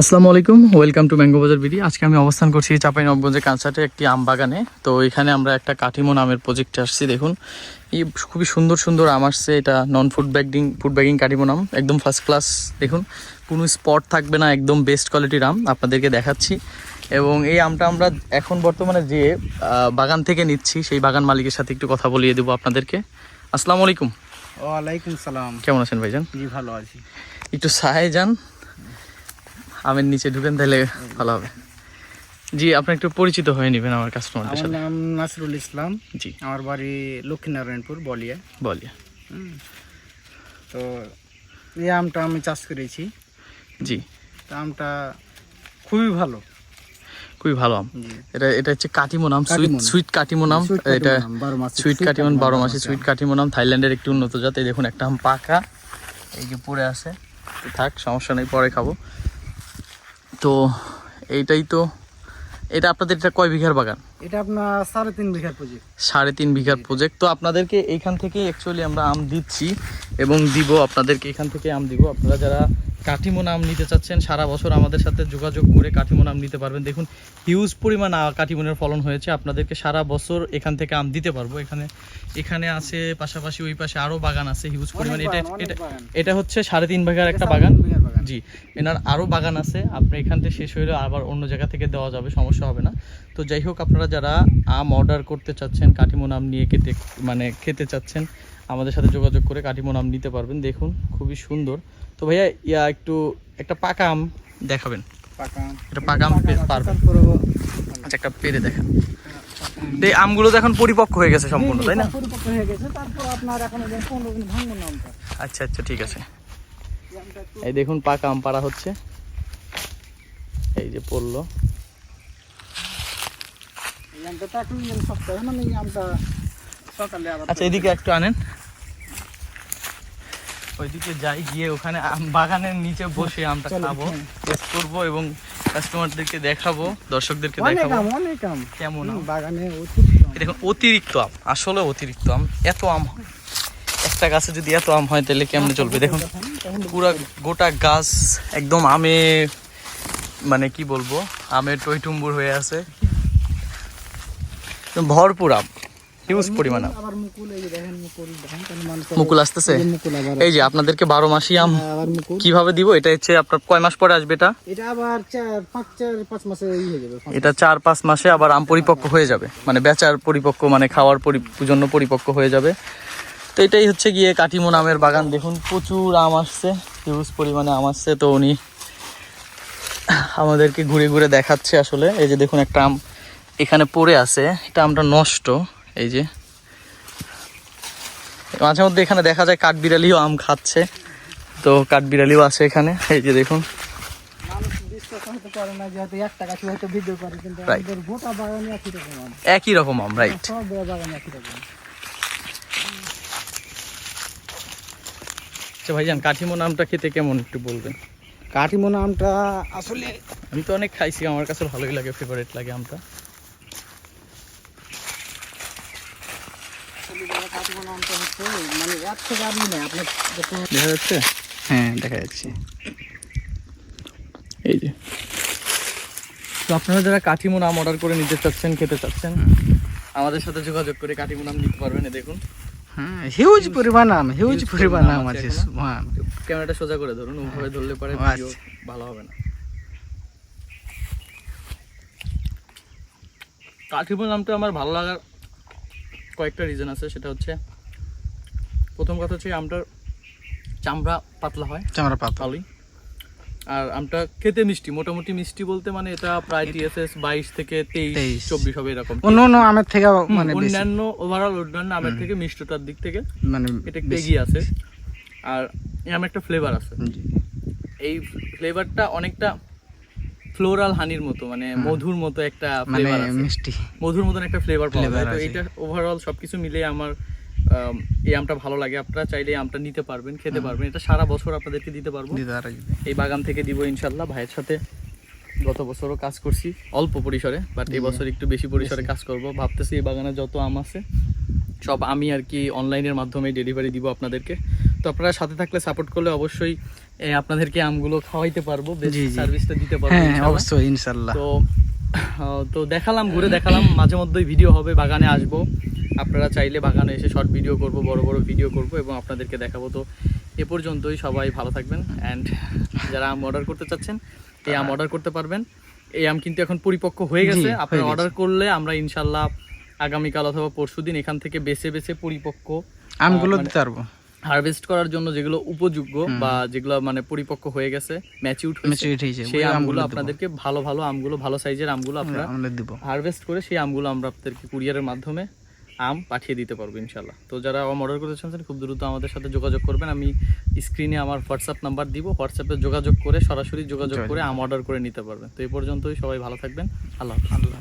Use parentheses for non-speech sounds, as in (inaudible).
আসসালামু আলাইকুম welcome to mango Bazar BD আজকে আমি অবস্থান করছি চাপাই নবগঞ্জের কাঁচাটে একটি আম বাগানে। তো এখানে আমরা একটা কাঠিমো নামের প্রজেক্টে আসছি দেখুন। এই খুবই সুন্দর সুন্দর আম আসছে এটা non food bagging food bagging কাঠিমো নাম একদম ফার্স্ট ক্লাস দেখুন। কোনো স্পট থাকবে না একদম বেস্ট কোয়ালিটির আম আপনাদেরকে দেখাচ্ছি। এবং এই আমটা আমরা এখন বর্তমানে যে বাগান থেকে নিচ্ছি সেই বাগান মালিকের সাথে একটু কথা বলিয়ে দেবো আপনাদেরকে। আসসালামু আলাইকুম। ওয়ালাইকুম সালাম। কেমন আছেন ভাইজান? জি ভালো আছি। একটু সাহায় যান। আমের নিচে ঢুকেন তাহলে ভালো হবে। জি আপনি একটু পরিচিত হয়ে নেবেন আমার কাস্টমারদের আমার সাথে। নাম নাসরুল ইসলাম। জি। আমার বাড়ি লক্ষ্মীনারায়ণপুর বলিয়া। বলিয়া। তো এই আমটা আমি চাষ করেছি। জি। তো আমটা খুবই ভালো। খুবই ভালো আম। এটা এটা হচ্ছে কাটিমো নাম সুইট সুইট কাটিমো নাম এটা সুইট কাটিমন কাটিমো বারো মাসে সুইট কাটিমো নাম থাইল্যান্ডের একটি উন্নত জাত। এই দেখুন একটা আম পাকা। এই যে পড়ে আছে। থাক সমস্যা নেই পরে খাব। তো এইটাই তো। এটা আপনাদের এটা কয় বিঘার বাগান? এটা আপনার সাড়ে তিন বিঘার প্রজেক্ট সাড়ে তিন বিঘার প্রজেক্ট তো আপনাদেরকে এইখান থেকে অ্যাকচুয়ালি আমরা আম দিচ্ছি এবং দিব আপনাদেরকে এখান থেকে আম দিব। আপনারা যারা কাঠিমো আম নিতে চাচ্ছেন সারা বছর আমাদের সাথে যোগাযোগ করে কাঠিমো আম নিতে পারবেন। দেখুন হিউজ পরিমাণ কাঠিমোনের ফলন হয়েছে। আপনাদেরকে সারা বছর এখান থেকে আম দিতে পারব। এখানে এখানে আছে পাশাপাশি ওই পাশে আরও বাগান আছে হিউজ পরিমাণ। এটা এটা এটা হচ্ছে সাড়ে তিন বিঘার একটা বাগান। জি এনার আরও বাগান আছে আপনি এখান থেকে শেষ হলে আবার অন্য জায়গা থেকে দেওয়া যাবে সমস্যা হবে না। তো যাই হোক আপনারা যারা আম অর্ডার করতে চাচ্ছেন কাটিমো আম নিয়ে খেতে মানে খেতে চাচ্ছেন আমাদের সাথে যোগাযোগ করে কাটিমো আম নিতে পারবেন। দেখুন খুবই সুন্দর। তো ভাইয়া ইয়া একটু একটা পাকা আম দেখাবেন। পাকা আম। এটা পাকা আম পে- আছে, পারবেন আচ্ছা একটা পেরে দেখান। এই আমগুলো তো এখন পরিপক্ক হয়ে গেছে সম্পূর্ণ তাই না? পরিপক্ক হয়ে গেছে। তারপর আপনার এখন এই যে পনেরো দিন ভাঙবো না আমটা। আচ্ছা আচ্ছা ঠিক আছে। এই দেখুন পাকা আম পাড়া হচ্ছে। এই যে পড়ল। মানে আবার আচ্ছা এদিকে একটু আনেন। ওইদিকে যাই গিয়ে ওখানে বাগানের নিচে বসে আমটা খাব। টেস্ট করব এবং কাস্টমারদেরকে দেখাবো দর্শকদেরকে দেখাবো। অনেক আম। কেমন বাগানে। দেখুন অতিরিক্ত আম আসলে অতিরিক্ত আম এত আম হয়। একটা গাছে যদি এত আম হয়, তাহলে কেমনে চলবে? দেখুন, পুরা গোটা গাছ একদম আমে মানে কি বলব আমের টইটুম্বুর হয়ে আছে। ভরপুর আম হিউজ পরিমাণ আম। মুকুল আসতেছে? এই যে আপনাদেরকে বারো মাসি আম কীভাবে দিব? এটা হচ্ছে আপনার কয় মাস পরে আসবে এটা? চার পাঁচ মাসে এটা চার পাঁচ মাসে আবার আম পরিপক্ক হয়ে যাবে। মানে বেচার পরিপক্ক মানে খাওয়ার জন্য পরিপক্ক হয়ে যাবে। তো এটাই হচ্ছে গিয়ে কাটিমো আমের বাগান। দেখুন প্রচুর আম আসছে হিউজ পরিমাণে আম আসছে। তো উনি আমাদেরকে ঘুরে ঘুরে দেখাচ্ছে আসলে। এই যে দেখুন একটা আম এখানে পড়ে আছে। এটা আমটা নষ্ট। এই যে মাঝে মধ্যে এখানে দেখা যায় কাঠবিড়ালিও আম খাচ্ছে। তো কাঠবিড়ালিও আছে এখানে। এই যে দেখুন। একই রকম হতে পারে না যে হয়তো একটা গাছে হয়তো ভিডিও করে কিন্তু Right. আমাদের গোটা বাগানে একই রকম আম একই রকম আম রাইট সব বাগানে একই রকম আচ্ছা ভাইজান কাঠিমো নামটা খেতে কেমন একটু বলবেন? কাঠিমোনা আমটা আসলে আমি তো অনেক খাইছি আমার কাছে ভালোই লাগে ফেভারিট লাগে আমটা। কাঠিমোনা আমটা দেখা যাচ্ছে? হ্যাঁ দেখা যাচ্ছে। এই যে। তো আপনারা যারা কাঠিমো নাম অর্ডার করে নিতে চাচ্ছেন খেতে চাচ্ছেন আমাদের সাথে যোগাযোগ করে কাঠিমো নাম নিতে পারবেন দেখুন। হ্যাঁ হিউজ পরিমাণ আম হিউজ পরিমাণ আম আছে হ্যাঁ। ক্যামেরাটা সোজা করে ধরুন ওভাবে ধরলে পরে ভিডিও আচ্ছা। ভালো হবে না। কাঠিমো নামটা আমার ভালো লাগার কয়েকটা রিজন আছে সেটা হচ্ছে প্রথম কথা হচ্ছে আমটার চামড়া পাতলা হয়। চামড়া পাতা ভালোই আর আমটা খেতে মিষ্টি মোটামুটি মিষ্টি বলতে মানে এটা প্রায় টিএসএস বাইশ থেকে তেইশ চব্বিশ হবে এরকম। অন্য অন্য আমের থেকে মানে অন্যান্য ওভারঅল অন্যান্য আমের থেকে মিষ্টতার দিক থেকে মানে এটা একটু এগিয়ে আছে। আর আমের একটা ফ্লেভার আছে। এই ফ্লেভারটা অনেকটা ফ্লোরাল হানির মতো মানে মধুর মতো একটা মানে ফ্লেভার আছে। মিষ্টি মধুর মতন একটা ফ্লেভার পাওয়া যায়। তো এটা ওভারঅল সবকিছু মিলে আমার আম, এই আমটা ভালো লাগে। আপনারা চাইলে এই আমটা নিতে পারবেন খেতে পারবেন। এটা সারা বছর আপনাদেরকে দিতে পারব। এই বাগান থেকে দিব ইনশাল্লাহ। ভাইয়ের সাথে গত বছরও কাজ করছি অল্প পরিসরে বাট এই বছর একটু বেশি পরিসরে কাজ করব। ভাবতেছি এই বাগানে যত আম আছে সব আমি আর কি অনলাইনের মাধ্যমে ডেলিভারি দিব আপনাদেরকে। তো আপনারা সাথে থাকলে সাপোর্ট করলে অবশ্যই আপনাদেরকে আমগুলো খাওয়াইতে পারব। সার্ভিসটা দিতে পারব হ্যাঁ অবশ্যই ইনশাল্লাহ। তো (laughs) তো দেখালাম ঘুরে দেখালাম। মাঝে মধ্যেই ভিডিও হবে বাগানে আসব। আপনারা চাইলে বাগানে এসে শর্ট ভিডিও করব বড় বড় ভিডিও করব এবং আপনাদেরকে দেখাবো। তো এ পর্যন্তই সবাই ভালো থাকবেন। অ্যান্ড যারা আম অর্ডার করতে চাচ্ছেন এই আম অর্ডার করতে পারবেন। এই আম কিন্তু এখন পরিপক্ক হয়ে গেছে। আপনারা অর্ডার করলে আমরা ইনশাল্লাহ আগামীকাল অথবা পরশুদিন এখান থেকে বেছে বেছে পরিপক্ক আমগুলো মানে- দিতে পারব হারভেস্ট করার জন্য যেগুলো উপযোগ্য বা যেগুলো মানে পরিপক্ক হয়ে গেছে ম্যাচিউড হয়েছে সেই আমগুলো আপনাদেরকে ভালো ভালো আমগুলো ভালো সাইজের আমগুলো আপনারা হারভেস্ট করে সেই আমগুলো আমরা আপনাদেরকে কুরিয়ারের মাধ্যমে আম পাঠিয়ে দিতে পারব ইনশাল্লাহ তো যারা আম অর্ডার করতে চাচ্ছেন খুব দ্রুত আমাদের সাথে যোগাযোগ করবেন। আমি স্ক্রিনে আমার হোয়াটসঅ্যাপ নাম্বার দিব হোয়াটসঅ্যাপে যোগাযোগ করে সরাসরি যোগাযোগ করে আম অর্ডার করে নিতে পারবেন। তো এই পর্যন্তই সবাই ভালো থাকবেন। আল্লাহ আল্লাহ